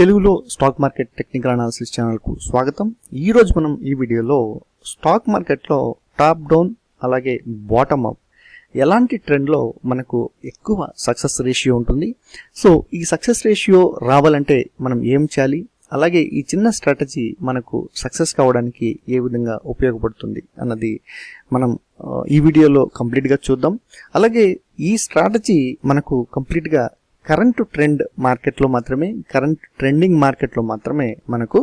తెలుగులో stock market technical analysis ఛానల్కు స్వాగతం. ఈరోజు మనం ఈ వీడియోలో స్టాక్ మార్కెట్లో టాప్ డౌన్ అలాగే బాటమ్ అప్ ఎలాంటి ట్రెండ్లో మనకు ఎక్కువ సక్సెస్ రేషియో ఉంటుంది? సో ఈ సక్సెస్ రేషియో రావాలంటే మనం ఏం చేయాలి? అలాగే ఈ చిన్న స్ట్రాటజీ మనకు సక్సెస్ కావడానికి ఏ విధంగా ఉపయోగపడుతుంది అన్నది మనం ఈ వీడియోలో కంప్లీట్గా చూద్దాం. అలాగే ఈ స్ట్రాటజీ మనకు కంప్లీట్గా కరెంట్ ట్రెండ్ మార్కెట్లో మాత్రమే కరెంట్ ట్రెండింగ్ మార్కెట్లో మాత్రమే మనకు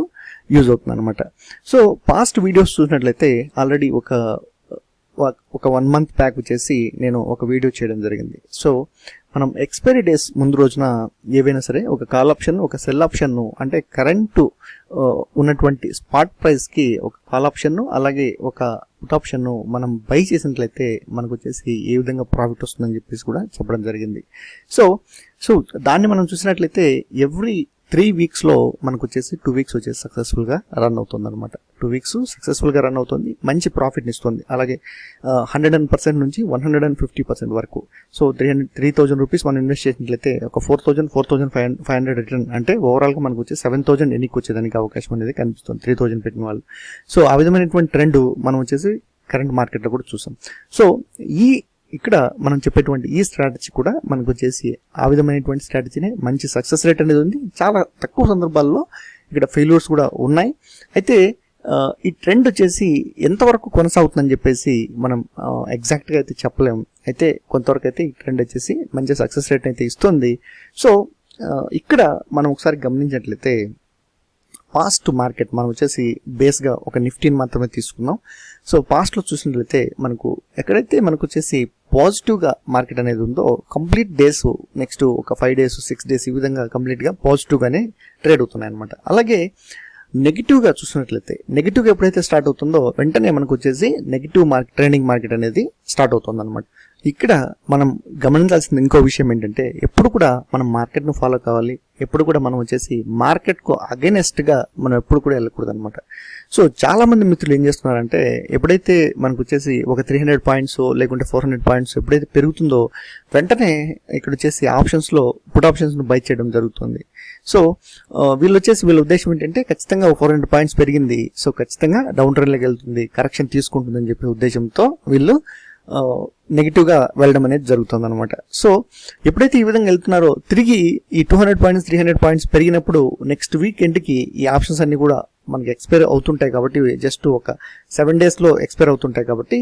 యూజ్ అవుతుంది అనమాట సో పాస్ట్ వీడియోస్ చూసినట్లయితే ఆల్రెడీ ఒక ఒక వన్ మంత్ బ్యాక్ వచ్చేసి నేను ఒక వీడియో చేయడం జరిగింది. సో మనం ఎక్స్పైరీ డేస్ ముందు రోజున ఏవైనా సరే ఒక కాల్ ఆప్షన్ ఒక సెల్ ఆప్షన్ను అంటే కరెంటు ఉన్నటువంటి స్పాట్ ప్రైస్కి ఒక కాల్ ఆప్షన్ను అలాగే ఒక పుట్ ఆప్షన్ను మనం బై చేసినట్లయితే మనకు వచ్చేసి ఏ విధంగా ప్రాఫిట్ వస్తుందని చెప్పేసి కూడా చెప్పడం జరిగింది. సో సో దాన్ని మనం చూసినట్లయితే ఎవ్రీ త్రీ వీక్స్లో మనకు వచ్చేసి టూ వీక్స్ వచ్చేసి సక్సెస్ఫుల్గా రన్ అవుతుంది అనమాట టూ వీక్స్ సక్సెస్ఫుల్గా రన్ అవుతుంది మంచి ప్రాఫిట్ని ఇస్తుంది. అలాగే హండ్రెడ్ అండ్ పర్సెంట్ నుంచి one hundred and fifty percent వరకు. So three hundred three thousand rupees మనం ఇన్వెస్ట్ చేసినట్లయితే ఒక four thousand four thousand five five hundred return అంటే ఓవరాల్గా మనకు వచ్చి సెవెన్ థౌసండ్ ఎన్నికి వచ్చేదానికి అవకాశం అనేది కనిపిస్తుంది త్రీ థౌసండ్ పెట్టిన వాళ్ళు. సో ఆ విధమైనటువంటి ట్రెండ్ మనం వచ్చేసి కరెంట్ మార్కెట్లో కూడా చూసాం. సో ఈ ఇక్కడ మనం చెప్పేటువంటి ఈ స్ట్రాటజీ కూడా మనకు వచ్చేసి ఆ విధమైనటువంటి స్ట్రాటజీనే మంచి సక్సెస్ రేట్ అనేది ఉంది. చాలా తక్కువ సందర్భాల్లో ఇక్కడ ఫెయిల్యూర్స్ కూడా ఉన్నాయి. అయితే ఈ ట్రెండ్ వచ్చేసి ఎంతవరకు కొనసాగుతుందని చెప్పేసి మనం ఎగ్జాక్ట్గా అయితే చెప్పలేము అయితే కొంతవరకు అయితే ఈ ట్రెండ్ వచ్చేసి మంచి సక్సెస్ రేట్ అయితే ఇస్తుంది. సో ఇక్కడ మనం ఒకసారి గమనించినట్లయితే పాస్ట్ మార్కెట్ మనం వచ్చేసి బేస్గా ఒక నిఫ్టీని మాత్రమే తీసుకున్నాం. సో పాస్ట్లో చూసినట్లయితే మనకు ఎక్కడైతే మనకు వచ్చేసి పాజిటివ్గా మార్కెట్ అనేది ఉందో కంప్లీట్ డేస్ నెక్స్ట్ ఒక ఫైవ్ డేస్ సిక్స్ డేస్ ఈ విధంగా కంప్లీట్గా పాజిటివ్గానే ట్రేడ్ అవుతున్నాయి అనమాట అలాగే నెగిటివ్గా చూసినట్లయితే నెగిటివ్గా ఎప్పుడైతే స్టార్ట్ అవుతుందో వెంటనే మనకు వచ్చేసి నెగిటివ్ మార్కెట్ ట్రేడింగ్ మార్కెట్ అనేది స్టార్ట్ అవుతుంది అనమాట ఇక్కడ మనం గమనించాల్సిన ఇంకో విషయం ఏంటంటే ఎప్పుడు కూడా మనం మార్కెట్ను ఫాలో కావాలి ఎప్పుడు కూడా మనం వచ్చేసి మార్కెట్కు అగెనెస్ట్గా మనం ఎప్పుడు కూడా వెళ్ళకూడదు అనమాట సో చాలా మంది మిత్రులు ఏం చేస్తున్నారంటే ఎప్పుడైతే మనకు వచ్చేసి ఒక త్రీ హండ్రెడ్ పాయింట్స్ లేకుంటే ఫోర్ హండ్రెడ్ పాయింట్స్ ఎప్పుడైతే పెరుగుతుందో వెంటనే ఇక్కడ వచ్చేసి ఆప్షన్స్లో పుట్ ఆప్షన్స్ను బై చేయడం జరుగుతుంది. సో వీళ్ళు వచ్చేసి వీళ్ళ ఉద్దేశం ఏంటంటే ఖచ్చితంగా ఫోర్ హండ్రెడ్ పాయింట్స్ పెరిగింది. సో ఖచ్చితంగా డౌన్ ట్రెండ్లోకి వెళ్తుంది. కరెక్షన్ తీసుకుంటుందని చెప్పే ఉద్దేశంతో వీళ్ళు నెగిటివ్గా వెళ్ళడం అనేది జరుగుతుంది అనమాట సో ఎప్పుడైతే ఈ విధంగా వెళ్తున్నారో తిరిగి ఈ two hundred points three hundred points పెరిగినప్పుడు నెక్స్ట్ వీక్ ఎండ్కి ఈ ఆప్షన్స్ అన్నీ కూడా మనకి ఎక్స్పైర్ అవుతుంటాయి కాబట్టి జస్ట్ ఒక సెవెన్ డేస్లో ఎక్స్పైర్ అవుతుంటాయి కాబట్టి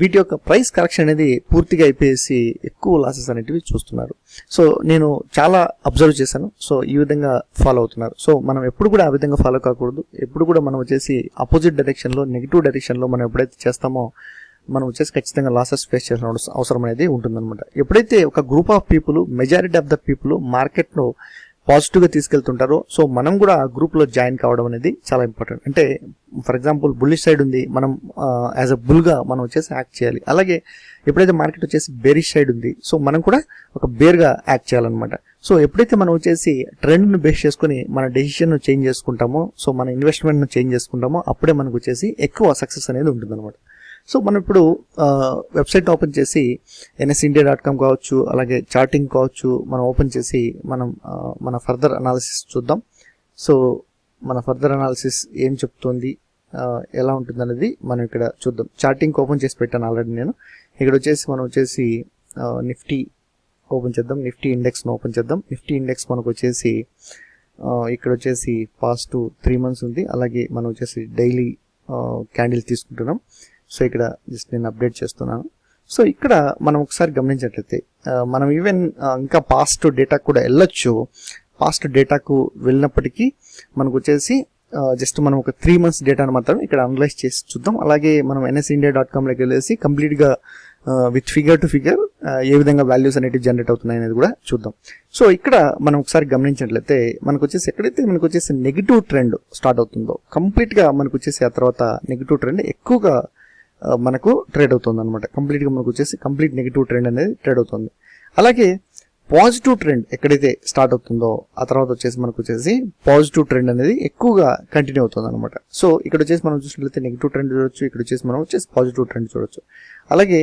వీటి యొక్క ప్రైస్ కరెక్షన్ అనేది పూర్తిగా అయిపోయేసి ఎక్కువ లాసెస్ అనేటివి చూస్తున్నారు. సో నేను చాలా అబ్జర్వ్ చేశాను. సో ఈ విధంగా ఫాలో అవుతున్నారు. సో మనం ఎప్పుడు కూడా ఆ విధంగా ఫాలో కాకూడదు. ఎప్పుడు కూడా మనం వచ్చేసి అపోజిట్ డైరెక్షన్లో నెగిటివ్ డైరెక్షన్లో మనం ఎప్పుడైతే చేస్తామో మనం వచ్చేసి ఖచ్చితంగా లాసెస్ ఫేస్ చేసిన అవసరం అనేది ఉంటుందన్నమాట. ఎప్పుడైతే ఒక group of people majority of the people మార్కెట్ను పాజిటివ్గా తీసుకెళ్తుంటారో సో మనం కూడా ఆ గ్రూప్లో జాయిన్ కావడం అనేది చాలా ఇంపార్టెంట్ అంటే ఫర్ ఎగ్జాంపుల్ బుల్లిష్ సైడ్ ఉంది మనం యాజ్ అ బుల్గా మనం వచ్చేసి యాక్ట్ చేయాలి. అలాగే ఎప్పుడైతే మార్కెట్ వచ్చేసి బేరిష్ సైడ్ ఉంది సో మనం కూడా ఒక బేర్గా యాక్ట్ చేయాలన్నమాట. సో ఎప్పుడైతే మనం వచ్చేసి ట్రెండ్ను బేస్ చేసుకుని మన డెసిషన్ను చేంజ్ చేసుకుంటామో సో మన ఇన్వెస్ట్మెంట్ను చేంజ్ చేసుకుంటామో అప్పుడే మనకు వచ్చేసి ఎక్కువ సక్సెస్ అనేది ఉంటుందన్నమాట. సో మనం ఇప్పుడు వెబ్సైట్ ఓపెన్ చేసి ఎన్ఎస్ ఇండియా డాట్ కామ్ కావచ్చు అలాగే చార్టింగ్ కావచ్చు మనం ఓపెన్ చేసి మనం మన ఫర్దర్ అనాలిసిస్ చూద్దాం. సో మన ఫర్దర్ అనాలిసిస్ ఏం చెప్తుంది ఎలా ఉంటుంది అనేది మనం ఇక్కడ చూద్దాం. చార్టింగ్ ఓపెన్ చేసి పెట్టాను ఆల్రెడీ నేను. ఇక్కడ వచ్చేసి మనం వచ్చేసి నిఫ్టీ ఓపెన్ చేద్దాం. నిఫ్టీ ఇండెక్స్ను ఓపెన్ చేద్దాం. నిఫ్టీ ఇండెక్స్ మనకు వచ్చేసి ఇక్కడ వచ్చేసి పాస్ట్ త్రీ మంత్స్ ఉంది. అలాగే మనం వచ్చేసి డైలీ క్యాండిల్ తీసుకుంటున్నాం. సో ఇక్కడ జస్ట్ నేను అప్డేట్ చేస్తున్నాను. సో ఇక్కడ మనం ఒకసారి గమనించినట్లయితే మనం ఈవెన్ ఇంకా పాస్ట్ డేటాకు కూడా వెళ్ళొచ్చు. పాస్ట్ డేటాకు వెళ్ళినప్పటికీ మనకు వచ్చేసి జస్ట్ మనం ఒక త్రీ మంత్స్ డేటాను మాత్రం ఇక్కడ అనలైజ్ చేసి చూద్దాం. అలాగే మనం ఎన్ఎస్ ఇండియా డాట్ కామ్లోకి వెళ్ళేసి కంప్లీట్గా విత్ ఫిగర్ టు ఫిగర్ ఏ విధంగా వాల్యూస్ అనేటివి జనరేట్ అవుతున్నాయి అనేది కూడా చూద్దాం. సో ఇక్కడ మనం ఒకసారి గమనించినట్లయితే మనకు వచ్చేసి ఎక్కడైతే మనకు వచ్చేసి నెగిటివ్ ట్రెండ్ స్టార్ట్ అవుతుందో కంప్లీట్గా మనకు వచ్చేసి ఆ తర్వాత నెగిటివ్ ట్రెండ్ ఎక్కువగా మనకు ట్రేడ్ అవుతుంది అనమాట కంప్లీట్గా మనకు వచ్చేసి కంప్లీట్ నెగిటివ్ ట్రెండ్ అనేది ట్రేడ్ అవుతుంది. అలాగే పాజిటివ్ ట్రెండ్ ఎక్కడైతే స్టార్ట్ అవుతుందో ఆ తర్వాత వచ్చేసి మనకు వచ్చేసి పాజిటివ్ ట్రెండ్ అనేది ఎక్కువగా కంటిన్యూ అవుతుంది అనమాట సో ఇక్కడ వచ్చేసి మనం చూసినట్లయితే నెగిటివ్ ట్రెండ్ చూడొచ్చు ఇక్కడ వచ్చేసి మనం వచ్చేసి పాజిటివ్ ట్రెండ్ చూడొచ్చు. అలాగే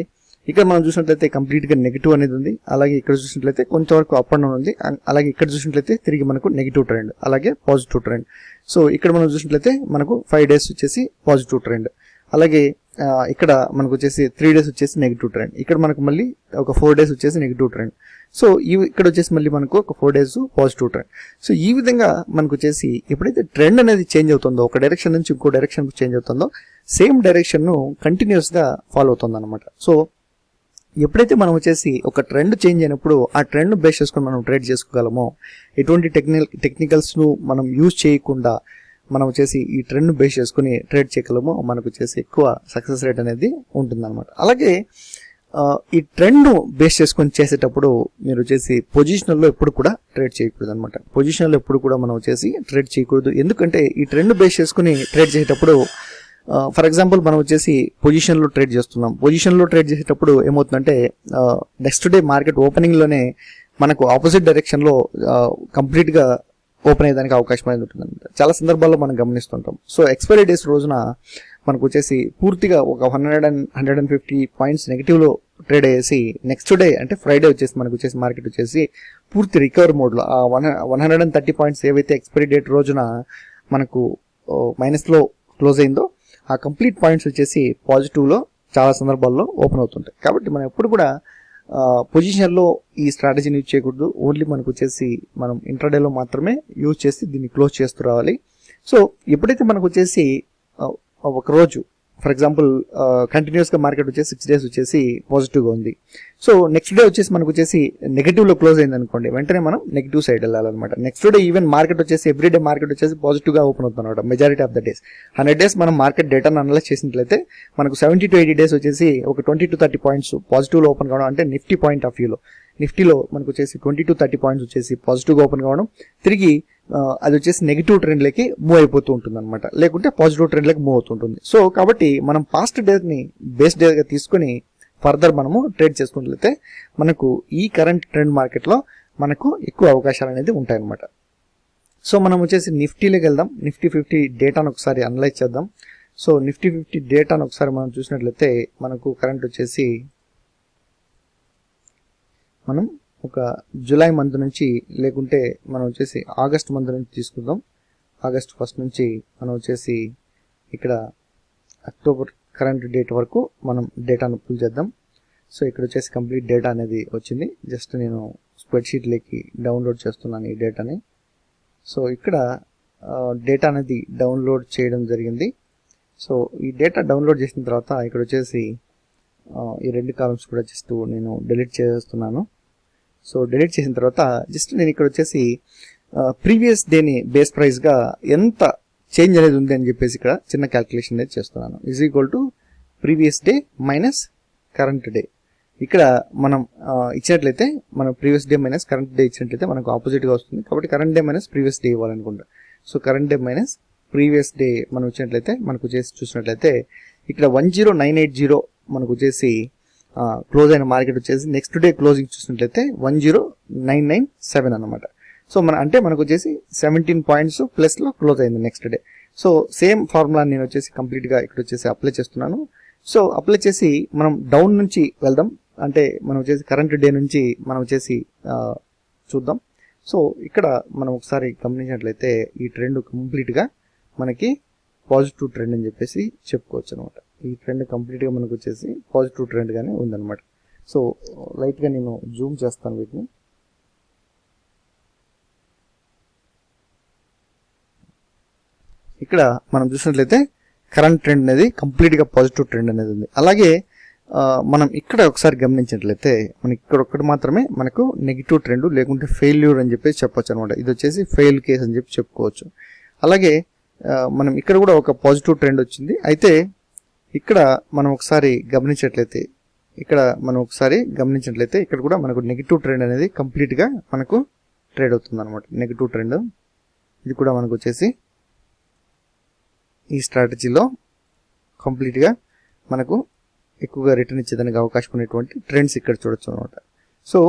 ఇక్కడ మనం చూసినట్లయితే కంప్లీట్గా నెగిటివ్ అనేది ఉంది. అలాగే ఇక్కడ చూసినట్లయితే కొంతవరకు అప్ అండ్ డౌన్ ఉంది. అలాగే ఇక్కడ చూసినట్లయితే తిరిగి మనకు నెగిటివ్ ట్రెండ్ అలాగే పాజిటివ్ ట్రెండ్ సో ఇక్కడ మనం చూసినట్లయితే మనకు ఫైవ్ డేస్ వచ్చేసి పాజిటివ్ ట్రెండ్ అలాగే ఇక్కడ మనకు వచ్చేసి త్రీ డేస్ వచ్చేసి నెగిటివ్ ట్రెండ్ ఇక్కడ మనకు మళ్ళీ ఒక ఫోర్ డేస్ వచ్చేసి నెగిటివ్ ట్రెండ్ సో ఈ ఇక్కడ వచ్చేసి మళ్ళీ మనకు ఒక four days positive trend so ఈ విధంగా మనకు వచ్చేసి ఎప్పుడైతే ట్రెండ్ అనేది చేంజ్ అవుతుందో ఒక డైరెక్షన్ నుంచి ఇంకో డైరెక్షన్ చేంజ్ అవుతుందో సేమ్ డైరెక్షన్ను కంటిన్యూస్గా ఫాలో అవుతుంది అనమాట సో ఎప్పుడైతే మనం వచ్చేసి ఒక ట్రెండ్ చేంజ్ అయినప్పుడు ఆ ట్రెండ్ బేస్ చేసుకొని మనం ట్రేడ్ చేసుకోగలమో ఎటువంటి టెక్నికల్ టెక్నికల్స్ను మనం యూజ్ చేయకుండా మనం వచ్చేసి ఈ ట్రెండ్ బేస్ చేసుకుని ట్రేడ్ చేయగలము మనకు వచ్చేసి ఎక్కువ సక్సెస్ రేట్ అనేది ఉంటుందన్నమాట. అలాగే ఈ ట్రెండ్ను బేస్ చేసుకొని చేసేటప్పుడు మీరు వచ్చేసి పొజిషనల్లో ఎప్పుడు కూడా ట్రేడ్ చేయకూడదు అనమాట పొజిషన్లో ఎప్పుడు కూడా మనం వచ్చేసి ట్రేడ్ చేయకూడదు. ఎందుకంటే ఈ ట్రెండ్ బేస్ చేసుకుని ట్రేడ్ చేసేటప్పుడు ఫర్ ఎగ్జాంపుల్ మనం వచ్చేసి పొజిషన్లో ట్రేడ్ చేస్తున్నాం. పొజిషన్లో ట్రేడ్ చేసేటప్పుడు ఏమవుతుందంటే నెక్స్ట్ డే మార్కెట్ ఓపెనింగ్లోనే మనకు ఆపోజిట్ డైరెక్షన్లో కంప్లీట్గా ఓపెన్ అయ్యేదానికి అవకాశం అనేది ఉంటుంది చాలా సందర్భాల్లో మనం గమనిస్తుంటాం. సో ఎక్స్పైరీ డేస్ రోజున మనకు వచ్చేసి పూర్తిగా ఒక hundred and hundred and fifty points నెగిటివ్లో trade అయ్యేసి నెక్స్ట్ డే అంటే ఫ్రైడే వచ్చేసి మనకు వచ్చేసి మార్కెట్ వచ్చేసి పూర్తి రికవర్ మోడ్లో ఆ one one hundred and thirty points ఏవైతే ఎక్స్పైరీ డేట్ రోజున మనకు మైనస్లో క్లోజ్ అయిందో ఆ కంప్లీట్ పాయింట్స్ వచ్చేసి పాజిటివ్లో చాలా సందర్భాల్లో ఓపెన్ అవుతుంటాయి. కాబట్టి మనం ఎప్పుడు కూడా పొజిషన్లో ఈ స్ట్రాటజీని యూజ్ చేయకూడదు. ఓన్లీ మనకు వచ్చేసి మనం ఇంటర్డేలో మాత్రమే యూజ్ చేసి దీన్ని క్లోజ్ చేస్తూ రావాలి. సో ఎప్పుడైతే మనకు వచ్చేసి ఒకరోజు ఒక రోజు ఫర్ ఎగ్జాంపుల్ కంటిన్యూస్గా మార్కెట్ వచ్చేసి సిక్స్ డేస్ వచ్చేసి పాజిటివ్గా ఉంది. సో నెక్స్ట్ డే వచ్చేసి మనకు వచ్చేసి నెగిటివ్లో క్లోజ్ అయింది అనుకోండి వెంటనే మనం నెగిటివ్ సైడ్ వెళ్ళాలన్నమాట. నెక్స్ట్ డే ఈవెన్ మార్కెట్ వచ్చేసి ఎవ్రీ డే మార్కెట్ వచ్చేసి పాజిటివ్గా ఓపెన్ అవుతుంది అనమాట majority of the days hundred days మనం మార్కెట్ డేటాను అనలైజ్ చేసినట్లయితే మనకు సెవెంటీ టు ఎయిటీ డేస్ వచ్చేసి ఒక ట్వంటీ టు థర్టీ పాయింట్స్ పాజిటివ్లో ఓపెన్ కావడం అంటే నిఫ్టీ పాయింట్ ఆఫ్ వ్యూలో నిఫ్టీలో మనకు వచ్చేసి ట్వంటీ టు థర్టీ పాయింట్స్ వచ్చేసి పాజిటివ్గా ఓపెన్ కావడం తిరిగి అది వచ్చేసి నెగిటివ్ ట్రెండ్లకి మూవ్ అయిపోతూ ఉంటుంది అనమాట లేకుంటే పాజిటివ్ ట్రెండ్లకి మూవ్ అవుతుంటుంది సో కాబట్టి మనం పాస్ట్ డేని బేస్ డేగా తీసుకొని ఫర్దర్ మనము ట్రేడ్ చేసుకున్నట్లయితే మనకు ఈ కరెంట్ ట్రెండ్ మార్కెట్లో మనకు ఎక్కువ అవకాశాలు అనేది ఉంటాయన్నమాట. సో మనం వచ్చేసి నిఫ్టీలోకి వెళ్దాం. నిఫ్టీ ఫిఫ్టీ డేటాను ఒకసారి అనలైజ్ చేద్దాం. సో నిఫ్టీ ఫిఫ్టీ డేటాను ఒకసారి మనం చూసినట్లయితే మనకు కరెంట్ వచ్చేసి మనం ఒక జూలై మంత్ నుంచి లేకుంటే మనం వచ్చేసి ఆగస్ట్ మంత్ నుంచి తీసుకుందాం. ఆగస్ట్ ఫస్ట్ నుంచి మనం వచ్చేసి ఇక్కడ అక్టోబర్ కరెంట్ డేట్ వరకు మనం డేటాను పుల్ చేద్దాం. సో ఇక్కడ వచ్చేసి కంప్లీట్ డేటా అనేది వచ్చింది. జస్ట్ నేను స్ప్రెడ్షీట్లోకి డౌన్లోడ్ చేస్తున్నాను ఈ డేటాని. సో ఇక్కడ డేటా అనేది డౌన్లోడ్ చేయడం జరిగింది. సో ఈ డేటా డౌన్లోడ్ చేసిన తర్వాత ఇక్కడ వచ్చేసి ఈ రెండు కాలమ్స్ కూడా జస్ట్ నేను డిలీట్ చేస్తున్నాను. సో డిలీట్ చేసిన తర్వాత జస్ట్ నేను ఇక్కడ వచ్చేసి ప్రీవియస్ డేని బేస్ ప్రైస్గా ఎంత చేంజ్ అనేది ఉంది అని చెప్పేసి ఇక్కడ చిన్న క్యాల్కులేషన్ అనేది చేస్తున్నాను. Is equal to previous day minus current day ఇక్కడ మనం ఇచ్చినట్లయితే మనం previous day minus current day ఇచ్చినట్లయితే మనకు ఆపోజిట్గా వస్తుంది. కాబట్టి current day minus previous day ఇవ్వాలనుకుంటా. So current day minus previous day మనం ఇచ్చినట్లయితే మనకు చేసి చూసినట్లయితే ఇక్కడ one zero nine eight zero మనకు వచ్చేసి క్లోజ్ అయిన మార్కెట్ వచ్చేసి నెక్స్ట్ డే క్లోజింగ్ చూసినట్లయితే one zero nine nine seven అనమాట సో మన అంటే మనకు వచ్చేసి సెవెంటీన్ పాయింట్స్ ప్లస్లో క్లోజ్ అయింది next day so same formula నేను వచ్చేసి కంప్లీట్గా ఇక్కడ వచ్చేసి అప్లై చేస్తున్నాను. సో అప్లై చేసి మనం డౌన్ నుంచి వెళ్దాం. అంటే మనం వచ్చేసి కరెంట్ డే నుంచి మనం వచ్చేసి చూద్దాం. సో ఇక్కడ మనం ఒకసారి గమనించినట్లయితే ఈ ట్రెండ్ కంప్లీట్గా మనకి పాజిటివ్ ట్రెండ్ అని చెప్పేసి చెప్పుకోవచ్చు అనమాట ఈ ట్రెండ్ కంప్లీట్గా మనకు వచ్చేసి పాజిటివ్ ట్రెండ్గానే ఉందన్నమాట. సో లైట్గా నేను జూమ్ చేస్తాను వీటిని. ఇక్కడ మనం చూసినట్లయితే కరెంట్ ట్రెండ్ అనేది కంప్లీట్గా పాజిటివ్ ట్రెండ్ అనేది ఉంది. అలాగే మనం ఇక్కడ ఒకసారి గమనించినట్లయితే మనకి ఇక్కడ ఒక్కటి మాత్రమే మనకు నెగిటివ్ ట్రెండ్ లేకుంటే ఫెయిల్యూర్ అని చెప్పేసి చెప్పొచ్చు అనమాట ఇది వచ్చేసి ఫెయిల్ కేస్ అని చెప్పి చెప్పుకోవచ్చు. అలాగే మనం ఇక్కడ కూడా ఒక పాజిటివ్ ట్రెండ్ వచ్చింది. అయితే ఇక్కడ మనం ఒకసారి గమనించినట్లయితే ఇక్కడ మనం ఒకసారి గమనించినట్లయితే ఇక్కడ కూడా మనకు నెగిటివ్ ట్రెండ్ అనేది కంప్లీట్గా మనకు ట్రేడ్ అవుతుంది అనమాట నెగిటివ్ ట్రెండ్ ఇది కూడా మనకు వచ్చేసి ఈ స్ట్రాటజీలో కంప్లీట్గా మనకు ఎక్కువగా రిటర్న్ ఇచ్చేదానికి అవకాశం ఉన్నటువంటి ట్రెండ్స్ ఇక్కడ చూడొచ్చు అనమాట సో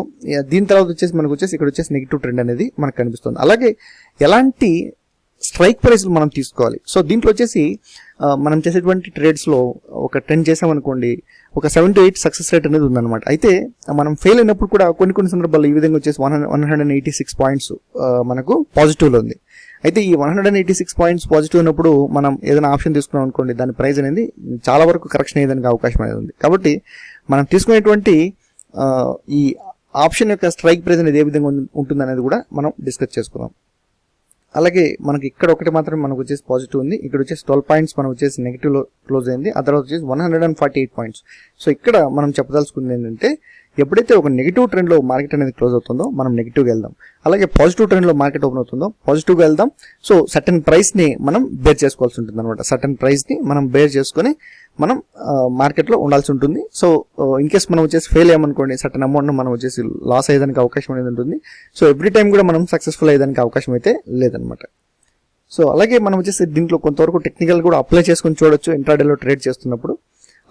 దీని తర్వాత వచ్చేసి మనకు వచ్చేసి ఇక్కడ వచ్చేసి నెగిటివ్ ట్రెండ్ అనేది మనకు కనిపిస్తుంది. అలాగే ఎలాంటి స్ట్రైక్ ప్రైస్ మనం తీసుకోవాలి. సో దీంట్లో వచ్చేసి మనం చేసేటువంటి ట్రేడ్స్లో ఒక టెన్ చేసామనుకోండి ఒక seven to eight success rate అనేది ఉందన్నమాట. అయితే మనం ఫెయిల్ అయినప్పుడు కూడా కొన్ని కొన్ని సందర్భాల్లో ఈ విధంగా వచ్చేసి one one hundred eighty six points మనకు పాజిటివ్లో ఉంది. అయితే ఈ one hundred eighty six points positive ఉన్నప్పుడు మనం ఏదైనా ఆప్షన్ తీసుకున్నాం అనుకోండి దాని ప్రైస్ అనేది చాలా వరకు కరెక్షన్ అయ్యేదానికి అవకాశం అనేది ఉంది. కాబట్టి మనం తీసుకునేటువంటి ఈ ఆప్షన్ యొక్క స్ట్రైక్ ప్రైస్ అనేది ఏ విధంగా ఉంటుంది అనేది కూడా మనం డిస్కస్ చేసుకుందాం. అలాగే మనకి ఇక్కడ ఒకటి మాత్రం మనకు వచ్చేసి పాజిటివ్ ఉంది. ఇక్కడ వచ్చేసి ట్వెల్వ్ పాయింట్స్ మనకు వచ్చేసి నెగిటివ్ క్లోజ్ అయింది. ఆ తర్వాత వచ్చేసి one hundred and forty eight points so ఇక్కడ మనం చెప్పదలుచుకుంది ఏంటంటే ఎప్పుడైతే ఒక నెగిటివ్ ట్రెండ్లో మార్కెట్ అనేది క్లోజ్ అవుతుందో మనం నెగిటివ్గా వెళ్దాం. అలాగే పాజిటివ్ ట్రెండ్లో మార్కెట్ ఓపెన్ అవుతుందో పాజిటివ్గా వెళ్దాం. సో సర్టన్ ప్రైస్ని మనం బేర్ చేసుకోవాల్సి ఉంటుంది అనమాట సర్టన్ ప్రైస్ని మనం బేర్ చేసుకొని మనం మార్కెట్లో ఉండాల్సి ఉంటుంది. సో ఇన్ కేస్ మనం వచ్చేసి ఫెయిల్ అయ్యామనుకోండి సర్టన్ అమౌంట్ మనం వచ్చేసి లాస్ అయ్యేదానికి అవకాశం అనేది ఉంటుంది. సో ఎవ్రీ టైం కూడా మనం సక్సెస్ఫుల్ అయ్యేదానికి అవకాశం అయితే లేదనమాట సో అలాగే మనం వచ్చేసి దీంట్లో కొంతవరకు టెక్నికల్ కూడా అప్లై చేసుకొని చూడొచ్చు ఇంట్రాడేలో ట్రేడ్ చేస్తున్నప్పుడు.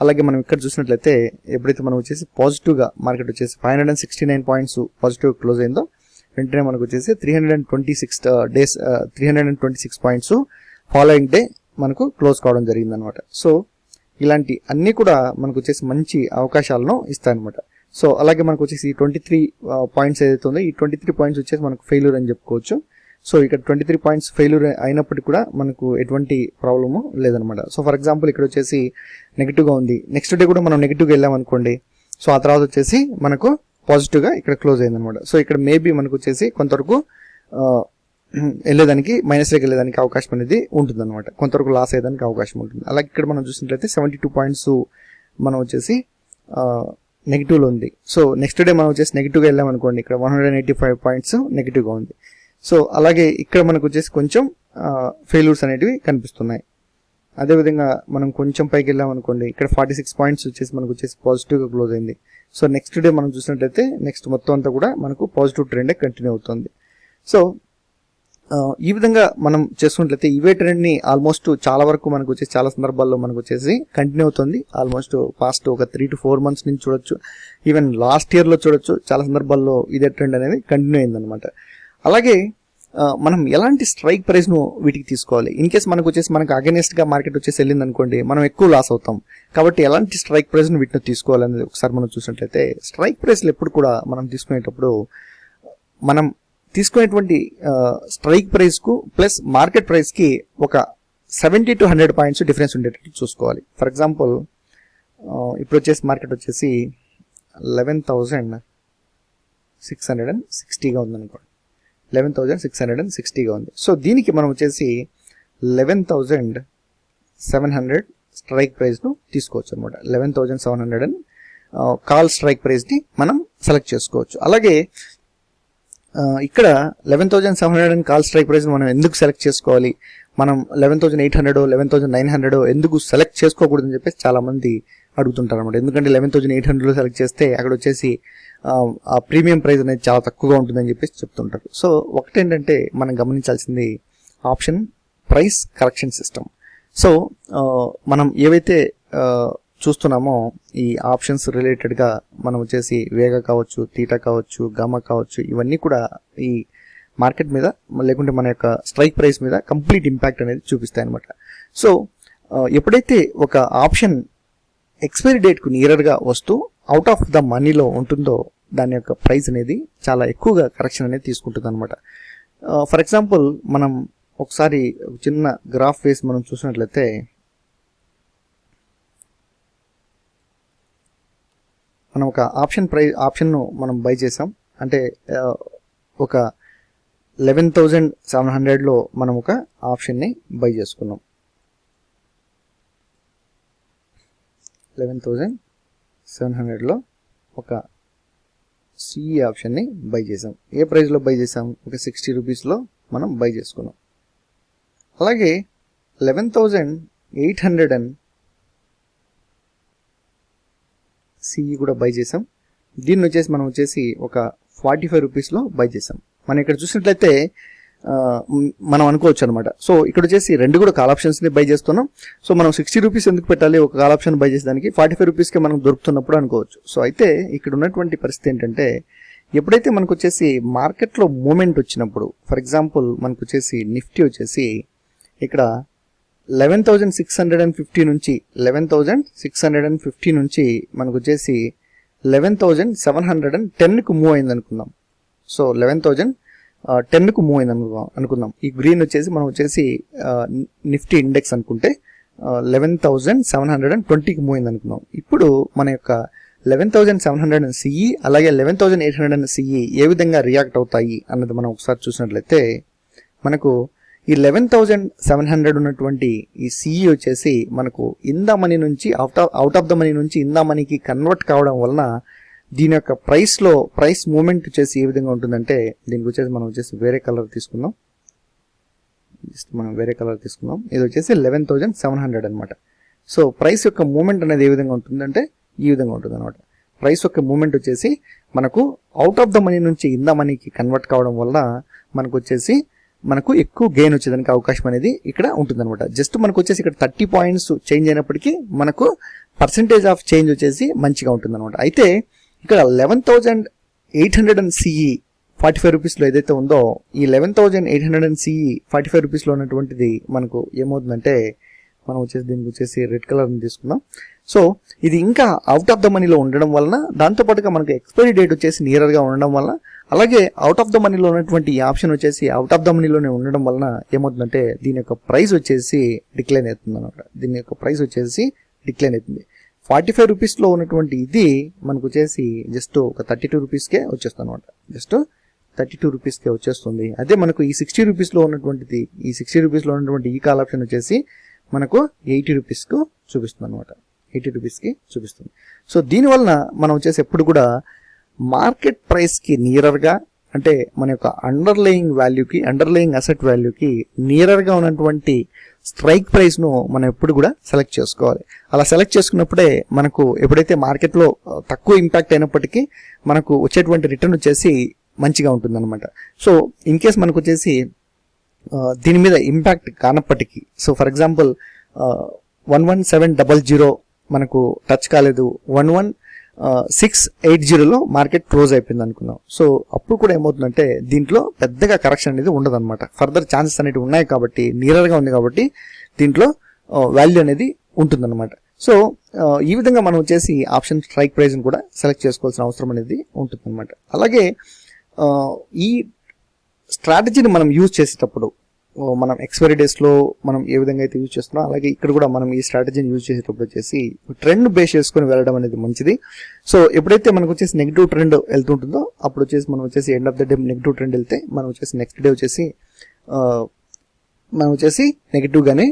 అలాగే మనం ఇక్కడ చూసినట్లయితే ఎప్పుడైతే మనం వచ్చేసి పాజిటివ్గా మార్కెట్ వచ్చేసి five hundred and sixty nine points positive close అయిందో వెంటనే మనకు వచ్చేసి three hundred and twenty six days three hundred and twenty six points following day మనకు క్లోజ్ కావడం జరిగింది అనమాట సో ఇలాంటి అన్నీ కూడా మనకు వచ్చేసి మంచి అవకాశాలను ఇస్తాయన్నమాట. సో అలాగే మనకు వచ్చేసి ఈ ట్వంటీ త్రీ పాయింట్స్ ఏదైతే ఉందో ఈ ట్వంటీ త్రీ పాయింట్స్ వచ్చేసి మనకు ఫెయిల్యూర్ అని చెప్పుకోవచ్చు. సో ఇక్కడ ట్వంటీ త్రీ పాయింట్స్ ఫెయిల్యూర్ అయినప్పటికీ కూడా మనకు ఎటువంటి ప్రాబ్లము లేదనమాట సో ఫర్ ఎగ్జాంపుల్ ఇక్కడ వచ్చేసి నెగిటివ్గా ఉంది. నెక్స్ట్ డే కూడా మనం నెగిటివ్గా వెళ్ళాం అనుకోండి. సో ఆ తర్వాత వచ్చేసి మనకు పాజిటివ్గా ఇక్కడ క్లోజ్ అయిందనమాట సో ఇక్కడ మేబీ మనకు వచ్చేసి కొంతవరకు వెళ్ళేదానికి మైనస్లోకి వెళ్ళేదానికి అవకాశం అనేది ఉంటుంది అనమాట కొంతవరకు లాస్ అయ్యేదానికి అవకాశం ఉంటుంది. అలాగే ఇక్కడ మనం చూసినట్లయితే సెవెంటీ టూ పాయింట్స్ మనం వచ్చేసి నెగిటివ్లో ఉంది. సో నెక్స్ట్ డే మనం వచ్చేసి నెగిటివ్గా వెళ్ళాం అనుకోండి. ఇక్కడ one hundred eighty five points నెగిటివ్గా ఉంది. సో అలాగే ఇక్కడ మనకు వచ్చేసి కొంచెం ఫెయిల్యూర్స్ అనేటివి కనిపిస్తున్నాయి. అదేవిధంగా మనం కొంచెం పైకి వెళ్ళాం అనుకోండి ఇక్కడ ఫార్టీ సిక్స్ పాయింట్స్ వచ్చేసి మనకు వచ్చేసి పాజిటివ్గా క్లోజ్ అయింది. సో నెక్స్ట్ డే మనం చూసినట్లయితే నెక్స్ట్ మొత్తం అంతా కూడా మనకు పాజిటివ్ ట్రెండే కంటిన్యూ అవుతుంది. సో ఈ విధంగా మనం చేసుకున్నట్లయితే ఇవే ట్రెండ్ని ఆల్మోస్ట్ చాలా వరకు మనకు వచ్చేసి చాలా సందర్భాల్లో మనకు వచ్చేసి కంటిన్యూ అవుతుంది. ఆల్మోస్ట్ పాస్ట్ ఒక త్రీ టు ఫోర్ మంత్స్ నుంచి చూడొచ్చు. ఈవెన్ లాస్ట్ ఇయర్లో చూడొచ్చు. చాలా సందర్భాల్లో ఇదే ట్రెండ్ అనేది కంటిన్యూ అయిందనమాట అలాగే మనం ఎలాంటి స్ట్రైక్ ప్రైస్ను వీటికి తీసుకోవాలి? ఇన్ కేస్ మనకు వచ్చేసి మనకు అగెనిస్ట్గా మార్కెట్ వచ్చేసి వెళ్ళింది అనుకోండి మనం ఎక్కువ లాస్ అవుతాం. కాబట్టి ఎలాంటి స్ట్రైక్ ప్రైస్ వీటిని తీసుకోవాలనేది ఒకసారి మనం చూసినట్లయితే స్ట్రైక్ ప్రైస్లు ఎప్పుడు కూడా మనం తీసుకునేటప్పుడు మనం తీసుకునేటువంటి స్ట్రైక్ ప్రైస్కు ప్లస్ మార్కెట్ ప్రైస్కి ఒక seventy to hundred points difference ఉండేటట్టు చూసుకోవాలి. ఫర్ ఎగ్జాంపుల్ ఇప్పుడు వచ్చేసి మార్కెట్ వచ్చేసి eleven thousand six hundred and సిక్స్టీగా ఉందనుకోండి. Eleven thousand six hundred and సిక్స్టీగా ఉంది. సో దీనికి మనం వచ్చేసి eleven thousand seven hundred strike ప్రైస్ను తీసుకోవచ్చు అనమాట eleven thousand seven hundred and call strike ప్రైస్ని మనం సెలెక్ట్ చేసుకోవచ్చు. అలాగే ఇక్కడ eleven thousand seven hundred and call strike price మనం ఎందుకు సెలెక్ట్ చేసుకోవాలి? మనం eleven thousand eight hundred eleven thousand nine hundred ఎందుకు సెలెక్ట్ చేసుకోకూడదని చెప్పేసి చాలామంది అడుగుతుంటారు అనమాట ఎందుకంటే లెవెన్ థౌసండ్ ఎయిట్ హండ్రెడ్లో సెలెక్ట్ చేస్తే అక్కడ వచ్చేసి ఆ, ప్రీమియం ప్రైస్ అనేది చాలా తక్కువగా ఉంటుందని చెప్పేసి చెప్తుంటారు. సో ఒకటేంటంటే మనం గమనించాల్సింది option price correction system so మనం ఏవైతే చూస్తున్నామో ఈ ఆప్షన్స్ రిలేటెడ్గా మనం వచ్చేసి వేగ కావచ్చు తీట కావచ్చు గమ కావచ్చు ఇవన్నీ కూడా ఈ మార్కెట్ మీద లేకుంటే మన యొక్క స్ట్రైక్ ప్రైస్ మీద కంప్లీట్ ఇంపాక్ట్ అనేది చూపిస్తాయి అనమాట సో ఎప్పుడైతే ఒక ఆప్షన్ ఎక్స్పైరీ డేట్కు నియరర్గా వస్తూ అవుట్ ఆఫ్ ద మనీలో ఉంటుందో దాని యొక్క ప్రైస్ అనేది చాలా ఎక్కువగా కరెక్షన్ అనేది తీసుకుంటుంది అనమాట ఫర్ ఎగ్జాంపుల్ మనం ఒకసారి చిన్న గ్రాఫ్ వేసి మనం చూసినట్లయితే మనం ఒక ఆప్షన్ ప్రైస్ ఆప్షన్ను మనం బై చేసాం అంటే ఒక లెవెన్ థౌజండ్ సెవెన్ హండ్రెడ్లో మనం ఒక ఆప్షన్ని బై చేసుకున్నాం. లెవెన్ థౌజండ్ సెవెన్ హండ్రెడ్లో ఒక సిఈ ఆప్షన్ని బై చేసాం ఏ ప్రైస్లో బై చేసాం ఒక సిక్స్టీ రూపీస్లో మనం బై చేసుకున్నాం. అలాగే eleven thousand eight hundred and CE కూడా బై చేసాం దీన్ని వచ్చేసి మనం వచ్చేసి ఒక ఫార్టీ ఫైవ్ రూపీస్లో బై చేసాం మనం ఇక్కడ చూసినట్లయితే మనం అనుకోవచ్చు అనమాట సో ఇక్కడ వచ్చేసి రెండు కూడా కాల్ ఆప్షన్స్ని బై చేస్తున్నాం. సో మనం సిక్స్టీ రూపీస్ ఎందుకు పెట్టాలి? ఒక కాల్ ఆప్షన్ బై చేసేదానికి ఫార్టీ ఫైవ్ రూపీస్కి మనం దొరుకుతున్నప్పుడు అనుకోవచ్చు. సో అయితే ఇక్కడ ఉన్నటువంటి పరిస్థితి ఏంటంటే ఎప్పుడైతే మనకు వచ్చేసి మార్కెట్లో మూమెంట్ వచ్చినప్పుడు ఫర్ ఎగ్జాంపుల్ మనకు వచ్చేసి నిఫ్టీ వచ్చేసి ఇక్కడ eleven thousand six hundred and fifty నుంచి eleven thousand six hundred and fifty నుంచి మనకు వచ్చేసి eleven thousand seven hundred and టెన్కు move అయింది అనుకుందాం సో లెవెన్ థౌజండ్ టెన్కు మూవ్ అయింది అనుకుందాం అనుకుందాం. ఈ గ్రీన్ వచ్చేసి మనం వచ్చేసి నిఫ్టీ ఇండెక్స్ అనుకుంటే eleven thousand seven hundred and ట్వంటీకి మూవ్ అయింది అనుకుందాం. ఇప్పుడు మన యొక్క eleven thousand seven hundred and CE అలాగే eleven thousand eight hundred and CE ఏ విధంగా రియాక్ట్ అవుతాయి అన్నది మనం ఒకసారి చూసినట్లయితే మనకు ఈ లెవెన్ థౌజండ్ సెవెన్ హండ్రెడ్ ఉన్నటువంటి ఈ సిఈ వచ్చేసి మనకు ఇందా మనీ నుంచి out of out of the money నుంచి ఇందా మనీకి కన్వర్ట్ కావడం వలన దీని యొక్క ప్రైస్లో ప్రైస్ మూమెంట్ వచ్చేసి ఏ విధంగా ఉంటుందంటే దీనికి వచ్చేసి మనం వచ్చేసి వేరే కలర్ తీసుకుందాం. జస్ట్ మనం వేరే కలర్ తీసుకుందాం. ఇది వచ్చేసి లెవెన్ థౌజండ్ సెవెన్ హండ్రెడ్ అనమాట సో ప్రైస్ యొక్క మూమెంట్ అనేది ఏ విధంగా ఉంటుందంటే ఈ విధంగా ఉంటుంది అనమాట ప్రైస్ యొక్క మూమెంట్ వచ్చేసి మనకు అవుట్ ఆఫ్ ద మనీ నుంచి ఇన్ ద మనీకి కన్వర్ట్ కావడం వల్ల మనకు వచ్చేసి మనకు ఎక్కువ గెయిన్ వచ్చేదానికి అవకాశం అనేది ఇక్కడ ఉంటుంది అనమాట జస్ట్ మనకు వచ్చేసి ఇక్కడ థర్టీ పాయింట్స్ చేంజ్ అయినప్పటికీ మనకు పర్సంటేజ్ ఆఫ్ చేంజ్ వచ్చేసి మంచిగా ఉంటుంది అనమాట అయితే ఇక్కడ eleven thousand eight hundred and CE forty five రూపీస్లో ఏదైతే ఉందో ఈ eleven thousand eight hundred and CE forty five రూపీస్లో ఉన్నటువంటిది మనకు ఏమవుతుందంటే మనం వచ్చేసి దీనికి వచ్చేసి రెడ్ కలర్ తీసుకుందాం. సో ఇది ఇంకా అవుట్ ఆఫ్ ద మనీలో ఉండడం వలన దాంతోపాటుగా మనకు ఎక్స్పైరీ డేట్ వచ్చేసి నియర్గా ఉండడం వలన అలాగే అవుట్ ఆఫ్ ద మనీలో ఉన్నటువంటి ఈ ఆప్షన్ వచ్చేసి అవుట్ ఆఫ్ ద మనీలోనే ఉండడం వలన ఏమవుతుందంటే దీని యొక్క ప్రైస్ వచ్చేసి డిక్లైన్ అవుతుంది అనమాట దీని యొక్క ప్రైస్ వచ్చేసి డిక్లైన్ అవుతుంది. ఫార్టీ ఫైవ్ రూపీస్లో ఉన్నటువంటి ఇది మనకు వచ్చేసి జస్ట్ ఒక థర్టీ టూ రూపీస్కే వచ్చేస్తుంది అనమాట జస్ట్ థర్టీ టూ రూపీస్కే వచ్చేస్తుంది. అదే మనకు ఈ సిక్స్టీ రూపీస్లో ఉన్నటువంటిది ఈ సిక్స్టీ రూపీస్లో ఉన్నటువంటి ఈ కాల్ ఆప్షన్ వచ్చేసి మనకు ఎయిటీ రూపీస్కు చూపిస్తుంది అనమాట ఎయిటీ రూపీస్కి చూపిస్తుంది. సో దీనివలన మనం వచ్చేసి ఎప్పుడు కూడా మార్కెట్ ప్రైస్కి నియరర్గా అంటే మన యొక్క అండర్లేయింగ్ వాల్యూకి అండర్లేయింగ్ అసెట్ వాల్యూకి నియరర్గా ఉన్నటువంటి స్ట్రైక్ ప్రైస్ను మనం ఎప్పుడు కూడా సెలెక్ట్ చేసుకోవాలి. అలా సెలెక్ట్ చేసుకున్నప్పుడే మనకు ఎప్పుడైతే మార్కెట్లో తక్కువ ఇంపాక్ట్ అయినప్పటికీ మనకు వచ్చేటువంటి రిటర్న్ వచ్చేసి మంచిగా ఉంటుందన్నమాట. సో ఇన్ కేస్ మనకు వచ్చేసి దీని మీద ఇంపాక్ట్ కానప్పటికీ so for example one one seven double zero మనకు టచ్ కాలేదు. వన్ వన్ సిక్స్ ఎయిట్ జీరోలో మార్కెట్ క్లోజ్ అయిపోయింది అనుకున్నాం. సో అప్పుడు కూడా ఏమవుతుందంటే దీంట్లో పెద్దగా కరెక్షన్ అనేది ఉండదు అనమాట ఫర్దర్ ఛాన్సెస్ అనేవి ఉన్నాయి కాబట్టి నియర్గా ఉంది కాబట్టి దీంట్లో వాల్యూ అనేది ఉంటుందన్నమాట. సో ఈ విధంగా మనం వచ్చేసి ఆప్షన్ స్ట్రైక్ ప్రైజ్ని కూడా సెలెక్ట్ చేసుకోవాల్సిన అవసరం అనేది ఉంటుందన్నమాట. అలాగే ఈ స్ట్రాటజీని మనం యూజ్ చేసేటప్పుడు మనం ఎక్స్పైరీ డేస్లో మనం ఏ విధంగా అయితే యూజ్ చేస్తున్నాం అలాగే ఇక్కడ కూడా మనం ఈ స్ట్రాటజీని యూజ్ చేసేటప్పుడు వచ్చేసి ట్రెండ్ బేస్ చేసుకొని వెళ్ళడం అనేది మంచిది. సో ఎప్పుడైతే మనకు వచ్చేసి నెగిటివ్ ట్రెండ్ వెళ్తుంటుందో అప్పుడు వచ్చేసి మనం వచ్చేసి end of the day negative trend వెళ్తే మనం వచ్చేసి నెక్స్ట్ డే వచ్చేసి మనం వచ్చేసి నెగిటివ్గానే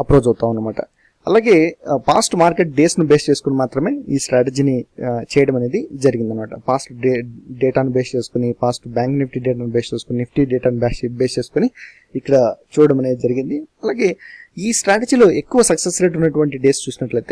అప్రోచ్ అవుతాం అనమాట అలాగే పాస్ట్ మార్కెట్ డేస్ను బేస్ చేసుకుని మాత్రమే ఈ స్ట్రాటజీని చేయడం అనేది జరిగిందనమాట పాస్ట్ డే డేటాను బేస్ చేసుకుని పాస్ట్ బ్యాంక్ నిఫ్టీ డేటాను బేస్ చేసుకుని నిఫ్టీ డేటాను బేస్ బేస్ చేసుకుని ఇక్కడ చూడడం అనేది జరిగింది. అలాగే ఈ స్ట్రాటజీలో ఎక్కువ సక్సెస్ రేట్ ఉన్నటువంటి డేస్ చూసినట్లయితే